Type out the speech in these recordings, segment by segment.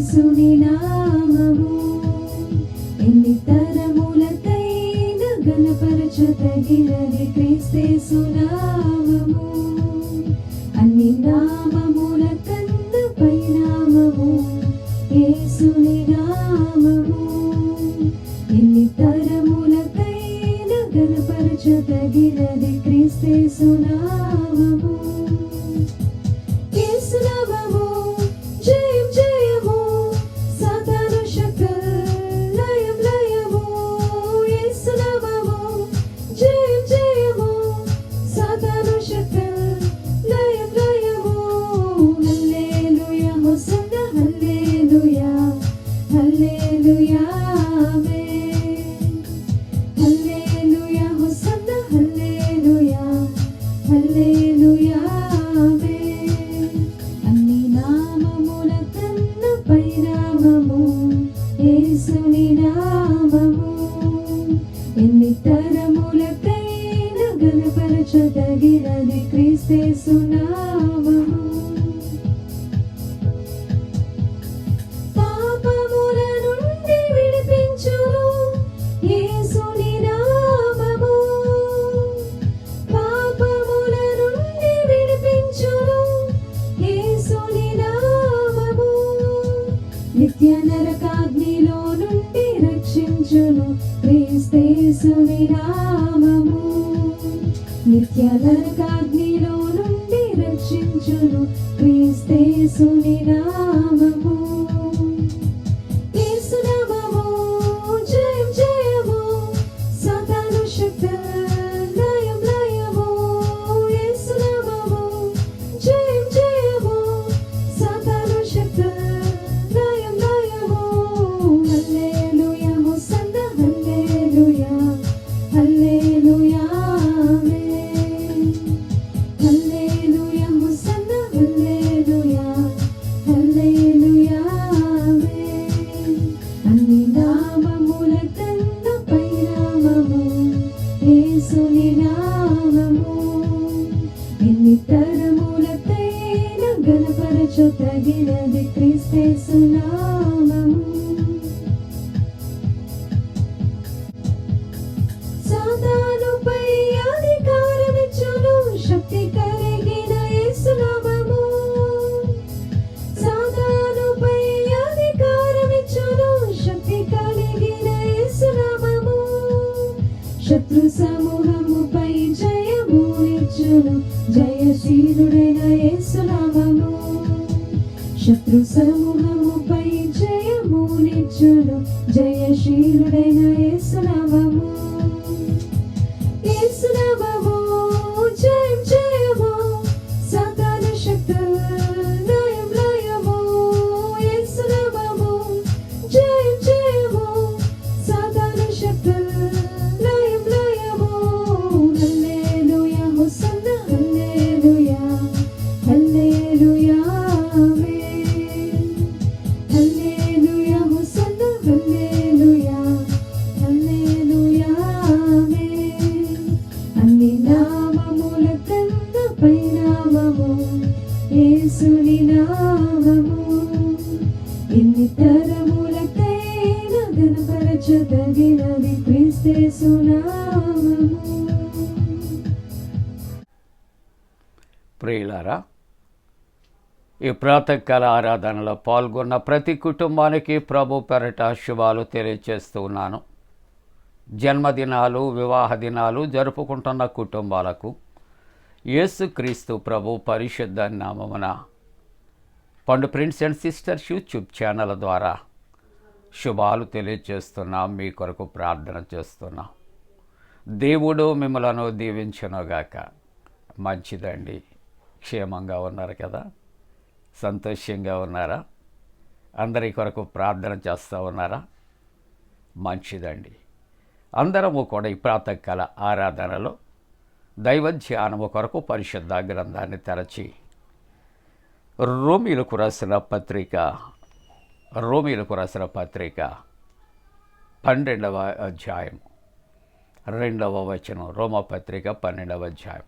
యేసుని నామము. ఎన్ని తరములకైన గణపరచదగినది యేసుని Yalan kau సమూహముపై జయమునిచ్చును. జయశీలుడైన యేసునామము శత్రు సమూహముపై జయమునిచ్చును. జయశీలుడైన ఈ ప్రాతకాల ఆరాధనలో పాల్గొన్న ప్రతి కుటుంబానికి ప్రభు పెరట శుభాలు తెలియచేస్తూ ఉన్నాను. జన్మదినాలు వివాహ దినాలు జరుపుకుంటున్న కుటుంబాలకు యేసుక్రీస్తు ప్రభు పరిశుద్ధ నామమున Pandu prince and sisters YouTube channel ద్వారా శుభాలు తెలియచేస్తున్నాం మీ కొరకు ప్రార్థన చేస్తున్నాం. దేవుడు మిమ్మలను దీవించనుగాక. మంచిదండి. క్షేమంగా ఉన్నారు కదా? సంతోషంగా ఉన్నారా? అందరి కొరకు ప్రార్థన చేస్తూ ఉన్నారా? మంచిదండి. అందరము కూడా ఈ ప్రాతకాల ఆరాధనలో దైవ ధ్యానము కొరకు పరిశుద్ధ గ్రంథాన్ని తెరచి రోమిలకు రాసిన పత్రిక రోమిలకు రాసిన పత్రిక పన్నెండవ అధ్యాయం రెండవ వచనం రోమపత్రిక పన్నెండవ అధ్యాయం.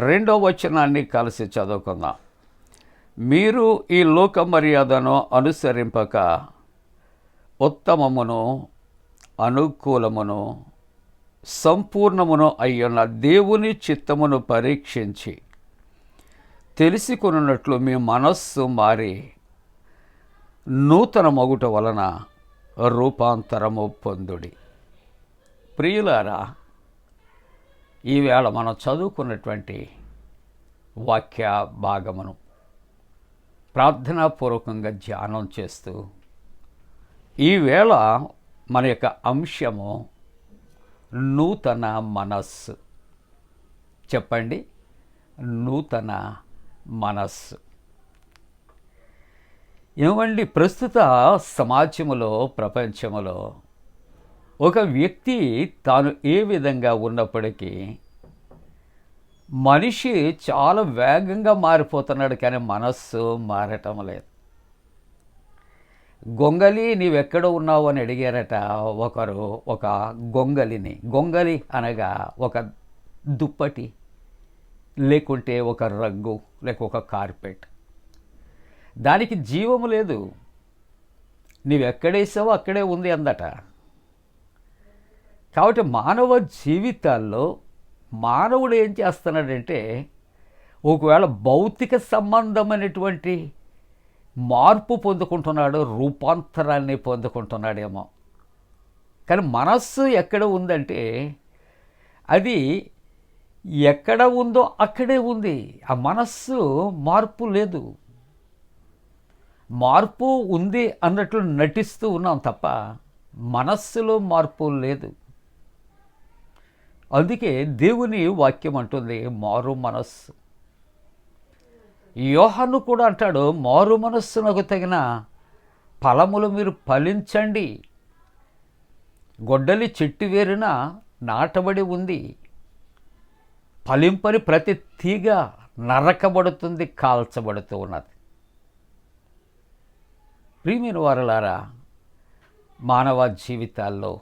రెండవ వచనాన్ని కలిసి చదువుకుందాం. మీరు ఈ లోక మర్యాదను అనుసరింపక ఉత్తమమును అనుకూలమును సంపూర్ణమును అయ్యున్న దేవుని చిత్తమును పరీక్షించి తెలుసుకున్నట్లు మీ మనస్సు మారి నూతన మగుట వలన రూపాంతరము పొందుడి. ప్రియులారా ఈవేళ మనం చదువుకున్నటువంటి వాక్య భాగమును ప్రార్థనాపూర్వకంగా ధ్యానం చేస్తూ ఈవేళ మన యొక్క అంశము నూతన మనస్సు. చెప్పండి. నూతన మనస్సు. ఏమండి? ప్రస్తుత సమాజములో ప్రపంచములో ఒక వ్యక్తి తాను ఏ విధంగా ఉన్నప్పటికీ మనిషి చాలా వేగంగా మారిపోతున్నాడు కానీ మనస్సు మారటం లేదు. గొంగలి నీవెక్కడ ఉన్నావు అని అడిగారట ఒకరు ఒక గొంగలిని. గొంగలి అనగా ఒక దుప్పటి లేకుంటే ఒక రగ్గు లేక ఒక కార్పెట్. దానికి జీవము లేదు. నీవెక్కడేసావో అక్కడే ఉంది అందట. కాబట్టి మానవ జీవితాల్లో మానవుడు ఏం చేస్తున్నాడంటే ఒకవేళ భౌతిక సంబంధమైనటువంటి మార్పు పొందుకుంటున్నాడు రూపాంతరాన్ని పొందుకుంటున్నాడేమో. కానీ మనస్సు ఎక్కడ ఉందంటే అది ఎక్కడ ఉందో అక్కడే ఉంది. ఆ మనస్సు మార్పు లేదు. మార్పు ఉంది అన్నట్లు నటిస్తూ ఉన్నాం తప్ప మనస్సులో మార్పు లేదు. అందుకే దేవుని వాక్యం అంటుంది మారు మనస్సు. యోహన్ను కూడా అంటాడు మారు మనస్సునకు తగిన ఫలములు మీరు ఫలించండి. గొడ్డలి చెట్టు వేరున నాటబడి ఉంది. ఫలింపని ప్రతి తీగ నరకబడుతుంది కాల్చబడుతూ ఉన్నది. ప్రియమైన వారలారా మానవ జీవితాల్లో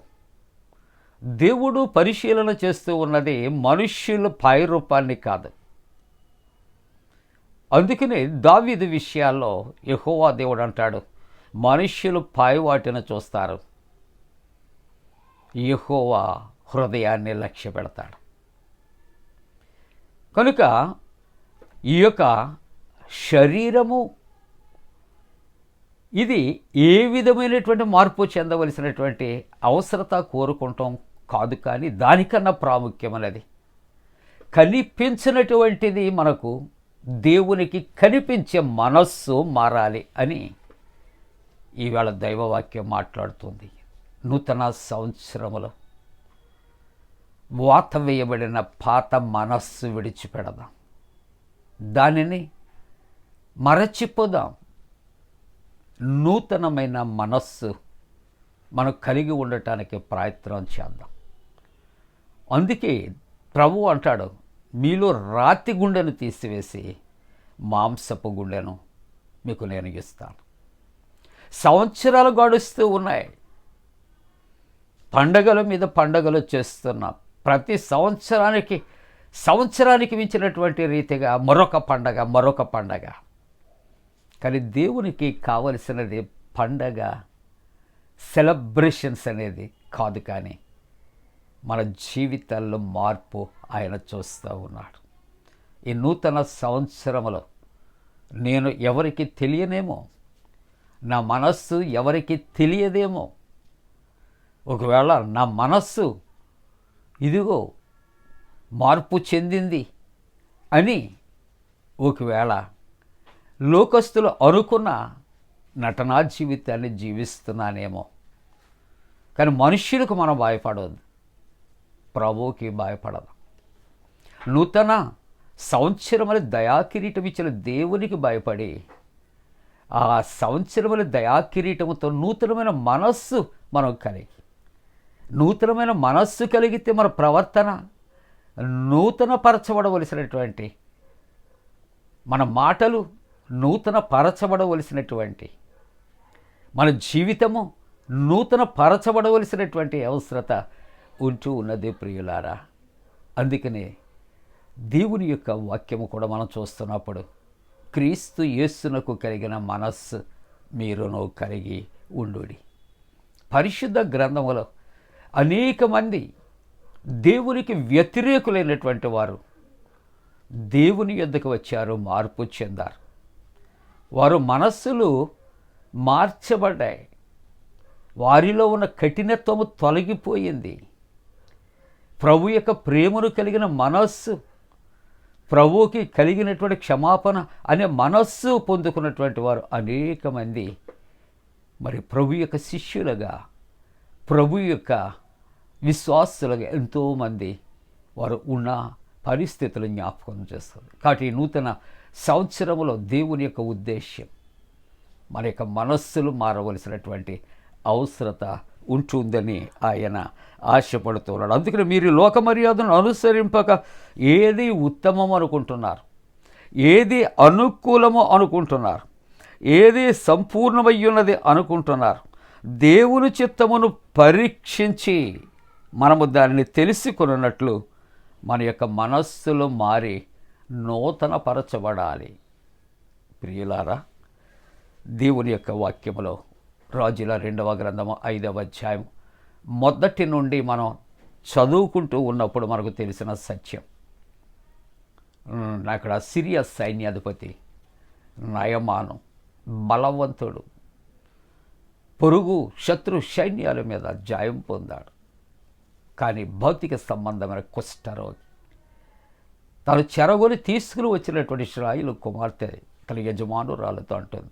దేవుడు పరిశీలన చేస్తూ ఉన్నది మనుష్యుల పై రూపాన్ని కాదు. అందుకనే దావిది విషయాల్లో ఎహోవా దేవుడు అంటాడు మనుష్యులు పై వాటిని చూస్తారు. ఎహోవా హృదయాన్ని లక్ష్య పెడతాడు. కనుక ఈ యొక్క శరీరము ఇది ఏ విధమైనటువంటి మార్పు చెందవలసినటువంటి అవసరత కోరుకుంటాం కాదు కానీ దానికన్నా ప్రాముఖ్యమైనది. కనిపించినటువంటిది మనకు దేవునికి కనిపించే మనస్సు మారాలి అని ఈవేళ దైవవాక్యం మాట్లాడుతుంది. నూతన సంవత్సరములో వాత వేయబడిన పాత మనస్సు విడిచిపెడదాం. దానిని మరచిపోదాం. నూతనమైన మనస్సు మనం కలిగి ఉండటానికి ప్రయత్నం చేద్దాం. అందుకే ప్రభు అంటాడు మీలో రాతి గుండెను తీసివేసి మాంసపు గుండెను మీకు నేను ఇస్తాను. సంవత్సరాలు గడుస్తూ ఉన్నాయి. పండగల మీద పండగలు చేస్తున్నాం ప్రతి సంవత్సరానికి సంవత్సరానికి మించినటువంటి రీతిగా మరొక పండగ మరొక పండగ. కానీ దేవునికి కావలసినది పండగ సెలబ్రేషన్స్ అనేది కాదు కానీ మన జీవితాల్లో మార్పు ఆయన చూస్తూ ఉన్నాడు. ఈ నూతన సంవత్సరంలో నేను ఎవరికి తెలియనేమో నా మనస్సు ఎవరికి తెలియదేమో ఒకవేళ నా మనస్సు ఇదిగో మార్పు చెందింది అని ఒకవేళ లోకస్తులు అనుకున్న నటనా జీవితాన్ని జీవిస్తున్నానేమో. కానీ మనుష్యులకు మనం భయపడవద్దు. ప్రభువుకి భయపడదు. నూతన సంవత్సరముల దయాకిరీటం ఇచ్చిన దేవునికి భయపడి ఆ సంవత్సరముల దయాకిరీటముతో నూతనమైన మనస్సు మనం కలిగి నూతనమైన మనస్సు కలిగితే మన ప్రవర్తన నూతన పరచబడవలసినటువంటి మన మాటలు నూతన పరచబడవలసినటువంటి మన జీవితము నూతన పరచబడవలసినటువంటి అవసరత ఉంటూ ఉన్నది ప్రియులారా. అందుకనే దేవుని యొక్క వాక్యము కూడా మనం చూస్తున్నప్పుడు క్రీస్తు యేస్సునకు కలిగిన మనస్సు మీరును కలిగి ఉండుడి. పరిశుద్ధ గ్రంథములో అనేక మంది దేవునికి వ్యతిరేకులైనటువంటి వారు దేవుని యొద్దకు వచ్చారు మార్పు చెందారు. వారు మనస్సులు మార్చబడ్డాయి. వారిలో ఉన్న కఠినత్వము తొలగిపోయింది. ప్రభు యొక్క ప్రేమను కలిగిన మనస్సు ప్రభువుకి కలిగినటువంటి క్షమాపణ అనే మనస్సు పొందుకున్నటువంటి వారు అనేక మంది. మరి ప్రభు యొక్క శిష్యులుగా ప్రభు యొక్క విశ్వాసులుగా ఎంతోమంది వారు ఉన్న పరిస్థితులు జ్ఞాపకం చేస్తుంది కాబట్టి ఈ నూతన సంవత్సరంలో దేవుని యొక్క ఉద్దేశ్యం. మన యొక్క మనస్సులు మారవలసినటువంటి అవసరత ఉంటుందని ఆయన ఆశపడుతున్నాడు. అందుకని మీరు లోక మర్యాదను అనుసరింపక ఏది ఉత్తమం అనుకుంటున్నారు? ఏది అనుకూలము అనుకుంటున్నారు? ఏది సంపూర్ణమయ్యున్నది అనుకుంటున్నారు? దేవుని చిత్తమును పరీక్షించి మనము దానిని తెలుసుకున్నట్లు మన యొక్క మనస్సులు మారి నూతనపరచబడాలి. ప్రియులారా దేవుని యొక్క వాక్యములో రాజుల రెండవ గ్రంథము ఐదవ అధ్యాయం మొదటి నుండి మనం చదువుకుంటూ ఉన్నప్పుడు మనకు తెలిసిన సత్యం. అక్కడ సిరియా సైన్యాధిపతి నయమాను బలవంతుడు పొరుగు శత్రు సైన్యాల మీద జాయం పొందాడు. కానీ భౌతిక సంబంధమైన కుష్ఠరోగి తను చెరగొని తీసుకుని వచ్చినటువంటి శ్రాయిలు కుమార్తె తన యజమానురాలతో అంటుంది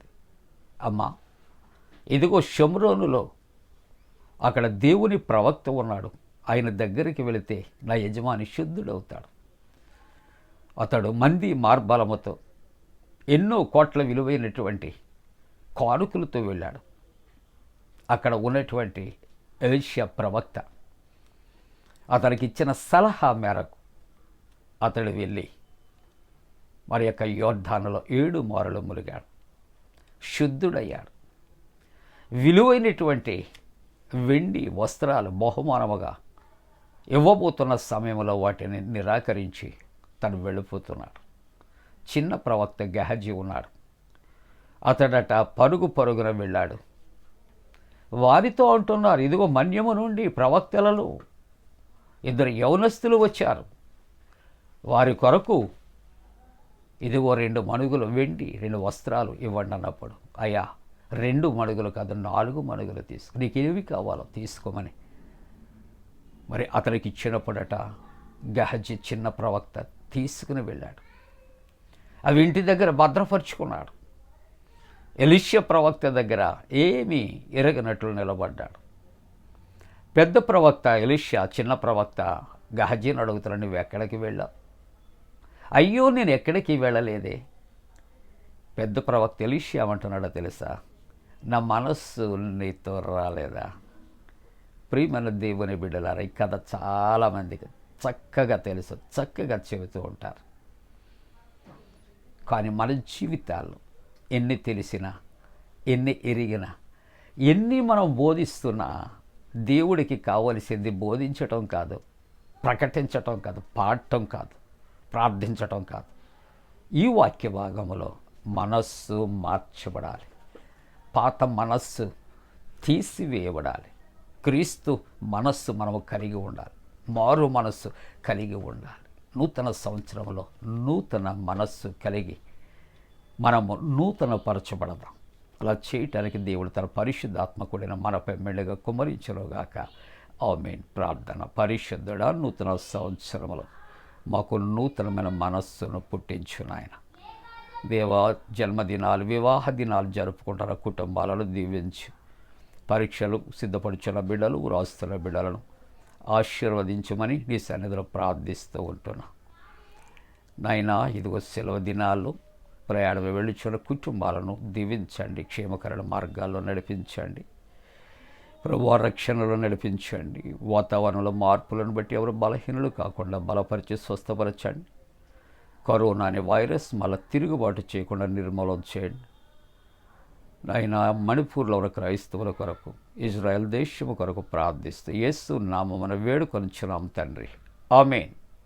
అమ్మా ఇదిగో షమ్రోనులో అక్కడ దేవుని ప్రవక్త ఉన్నాడు. ఆయన దగ్గరికి వెళితే నా యజమాని శుద్ధుడవుతాడు. అతడు మంది మార్బలముతో ఎన్నో కోట్ల విలువైనటువంటి కానుకలతో వెళ్ళాడు. అక్కడ ఉన్నటువంటి ఏషియా ప్రవక్త అతనికి ఇచ్చిన సలహా మేరకు అతడు వెళ్ళి మరి యొక్క యోర్ధానలో ఏడు మారులు ములిగాడు. శుద్ధుడయ్యాడు. విలువైనటువంటి వెండి వస్త్రాలు బహుమానముగా ఇవ్వబోతున్న సమయంలో వాటిని నిరాకరించి తను వెళ్ళిపోతున్నాడు. చిన్న ప్రవక్త గహజీ ఉన్నాడు. అతడట పరుగు పరుగున వెళ్ళాడు. వారితో అంటున్నారు ఇదిగో మన్యము నుండి ప్రవక్తలలో ఇద్దరు యౌనస్తులు వచ్చారు. వారి కొరకు ఇదిగో రెండు మణుగులు వెండి రెండు వస్త్రాలు ఇవ్వండి అన్నప్పుడు అయ్యా రెండు మణుగులు కాదు నాలుగు మణుగులు తీసుకు నీకు ఏవి కావాలో తీసుకోమని. మరి అతనికి ఇచ్చినప్పుడట గహజీ చిన్న ప్రవక్త తీసుకుని వెళ్ళాడు. అవి ఇంటి దగ్గర భద్రపరుచుకున్నాడు. ఎలిష్య ప్రవక్త దగ్గర ఏమీ ఎరగనట్లు నిలబడ్డాడు. పెద్ద ప్రవక్త ఎలిష్యా చిన్న ప్రవక్త గహజీని అడుగుతున్నాడు నువ్వు ఎక్కడికి వెళ్ళావు? అయ్యో నేను ఎక్కడికి వెళ్ళలేదే? పెద్ద ప్రవక్త ఎలిష్యా తెలుసా? నా మనస్సు నీతో రాలేదా? ప్రియమైన దేవుని బిడ్డలారా ఈ కథ చాలామందికి చక్కగా తెలుసు చక్కగా చెబుతూ ఉంటారు. కానీ మన జీవితాలు ఎన్ని తెలిసినా ఎన్ని ఎరిగినా ఎన్ని మనం బోధిస్తున్నా దేవుడికి కావలసింది బోధించటం కాదు ప్రకటించటం కాదు పాడటం కాదు. ప్రార్థించటం కాదు. ఈ వాక్య భాగంలో మనస్సు మార్చబడాలి. పాత మనస్సు తీసివేయబడాలి. క్రీస్తు మనస్సు మనము కలిగి ఉండాలి. మారు మనస్సు కలిగి ఉండాలి. నూతన సంవత్సరంలో నూతన మనస్సు కలిగి మనము నూతన పరచబడదాం అలా చేయటానికి దేవుడు తన పరిశుద్ధాత్మ కూడిన మనపై మెళ్ళగా కుమరించలోగాక ఆమెన్. ప్రార్థన పరిశుద్ధుడ నూతన సంవత్సరములో మాకు నూతనమైన మనస్సును పుట్టించు నాయన దేవా జన్మదినాలు వివాహ దినాలు జరుపుకుంటున్న కుటుంబాలను దీవించు. పరీక్షలు సిద్ధపడుచున్న బిడ్డలు రాస్తున్న బిడ్డలను ఆశీర్వదించమని నీ సన్నిధిలో ప్రార్థిస్తూ ఉంటున్నా. నాయనా ఇదిగో సెలవు దినాల్లో ప్రయాణం వెళ్ళుచున్న కుటుంబాలను దీవించండి. క్షేమకరణ మార్గాల్లో నడిపించండి. ప్రభు రక్షణలో నడిపించండి. వాతావరణంలో మార్పులను బట్టి ఎవరు బలహీనులు కాకుండా బలపరిచి స్వస్థపరచండి. కరోనా అనే వైరస్ మళ్ళీ తిరుగుబాటు చేయకుండా నిర్మూలన చేయండి. నాయన మణిపూర్లో ఉన్న క్రైస్తవుల కొరకు ఇజ్రాయెల్ దేశము కొరకు ప్రార్థిస్తూ యేసు నామమున వేడుకొనిచున్నాం తండ్రి. ఆమెన్.